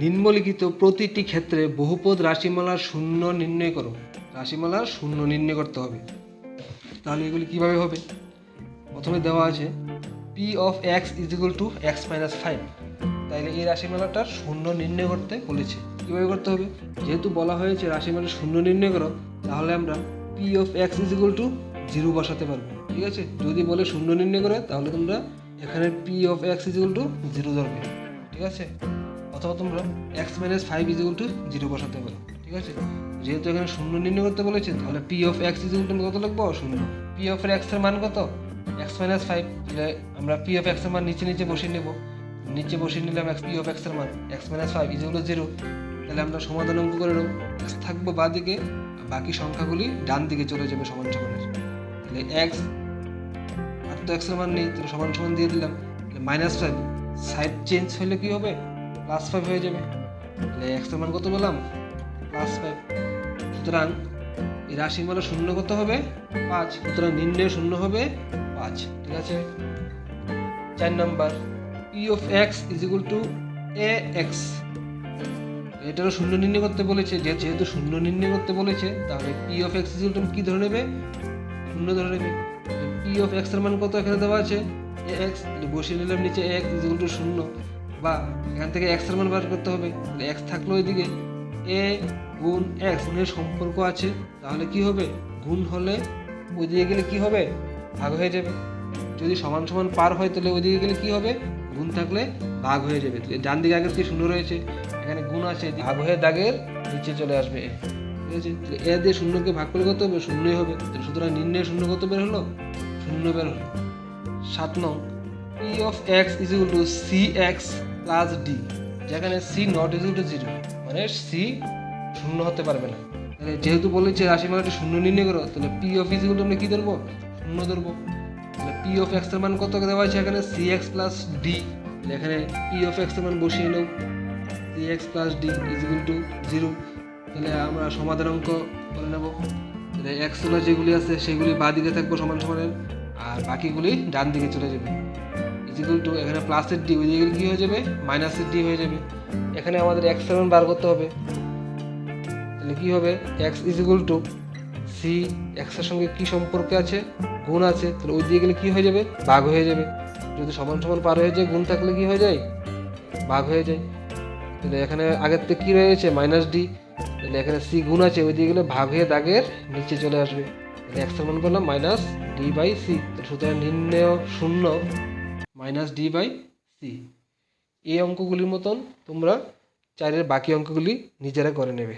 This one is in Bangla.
নিম্নলিখিত প্রতিটি ক্ষেত্রে বহুপদ রাশিমালার শূন্য নির্ণয় করো। রাশিমালার শূন্য নির্ণয় করতে হবে। তাহলে এগুলি কীভাবে হবে? প্রথমে দেওয়া আছে P of X is equal to X minus five তাইলে এই রাশিমালাটার শূন্য নির্ণয় করতে বলেছে। কীভাবে করতে হবে? যেহেতু বলা হয়েছে রাশিমালার শূন্য নির্ণয় করো, তাহলে আমরা P of X is equal to zero বসাতে পারব। ঠিক আছে? যদি বলে শূন্য নির্ণয় করে, তাহলে তোমরা এখানে P of X is equal to zero ধরবে। ঠিক আছে? অথবা তোমরা X minus five is equal to zero বসাতে পারো, ঠিক আছে? যেহেতু এখানে শূন্য নির্ণয় করতে বলেছে, তাহলে P of X is equal to কত লিখব? শূন্য। পি অফ এক্সের মান কত? এক্স মাইনাস ফাইভ তাহলে আমরা পি অফ এক্সের মান নিচে নিচে বসিয়ে নেব। নিচে বসিয়ে নিলাম এক্স পি অফ এক্সের মান। এক্স মাইনাস ফাইভ ইজ হলো জিরো তাহলে আমরা সমাধান অঙ্ক করে নেব। এক্স থাকব বা দিকে বাকি সংখ্যাগুলি ডান দিকে চলে যাবে সমান সমানের তাহলে এক্স আর তো এক্সের মান নেই, তাহলে সমান সমান দিয়ে দিলাম। তাহলে মাইনাস ফাইভ সাইড চেঞ্জ হলে কি হবে? প্লাস ফাইভ হয়ে যাবে। তাহলে এক্স মান কত পেলাম? প্লাস ফাইভ সুতরাং এই রাশির মানে শূন্য কত হবে? পাঁচ। সুতরাং নির্ণয় শূন্য হবে পাঁচ। ঠিক আছে? চার number. P of X is equal to A X এটারও শূন্য নির্ণয় করতে বলেছে। যেহেতু শূন্য নির্ণয় করতে বলেছে, তাহলে P of X equal to কি ধরে নেবে? শূন্য ধরে নেবে। পি অফ এক্সের মান কত এখানে দেওয়া আছে? এ এক্স বসিয়ে নিলাম নিচে এক্স ইজ টু শূন্য। বা এখান থেকে এক্সের মান বার করতে হবে। তাহলে এক্স থাকল ওইদিকে। এ গুণ এক্স গুণের সম্পর্ক আছে। তাহলে কি হবে? গুণ হলে ওইদিকে গেলে কি হবে? ভাগ হয়ে যাবে। যদি সমান সমান পার হয়, তাহলে ওইদিকে গেলে কি হবে? গুণ থাকলে ভাগ হয়ে যাবে। ডান দিকে আগের থেকে শূন্য রয়েছে? এখানে গুণ আছে। ভাগ হয়ে দাগের নিচে চলে আসবে ঠিক আছে? এ দিয়ে শূন্যকে ভাগ করলে কত হবে? শূন্যই হবে। সুতরাং নির্ণয় শূন্য কত বের হলো? শূন্য বের হলো। সাত নং। P of X is equal to C X plus D যেখানে C not is to zero মানে সি শূন্য হতে পারবে না। তাহলে যেহেতু বলেছে রাশিমালাটি শূন্য নির্ণয় করো, তাহলে পি অফ ইজ আমরা কী ধরবো? শূন্য ধরবো। তাহলে পি অফ এক্সের মান কত দেওয়া আছে এখানে সি এক্স প্লাস ডি এখানে পি অফ এক্সের মান বসিয়ে নেব C X plus D is to zero তাহলে আমরা সমাধান অঙ্ক করে নেব। তাহলে এক্সগুলো যেগুলি আছে, সেগুলি বাঁ দিকে থাকব সমান সমানের, আর বাকিগুলি ডান দিকে চলে যাবে। ইজিকুয়াল টু এখানে প্লাসের ডি ওই দিকে কী হয়ে যাবে? মাইনাসের ডি হয়ে যাবে। এখানে আমাদের এক্স মান বার করতে হবে। তাহলে কী হবে? এক্স ইজিকুয়াল টু সি এক্সের সঙ্গে কী সম্পর্ক আছে? গুণ আছে। তাহলে ওই দিকে গেলে কী হয়ে যাবে? ভাগ হয়ে যাবে। যদি সমান সমান পার হয়ে যায়, গুণ থাকলে কী হয়ে যায়? ভাগ হয়ে যায়। তাহলে এখানে আগের থেকে কী রয়েছে? মাইনাস ডি তাহলে এখানে সি গুণ আছে, ওই দিকে গেলে ভাগ হয়ে দাগের নিচে চলে আসবে। তাহলে এক্সের করলাম মাইনাস ডি বাই সি সুতরাং নির্ণয় শূন্য। মাইনাস ডি বাই সি এই অঙ্কগুলির মতন তোমরা চারের বাকি অঙ্কগুলি নিজেরা করে নেবে।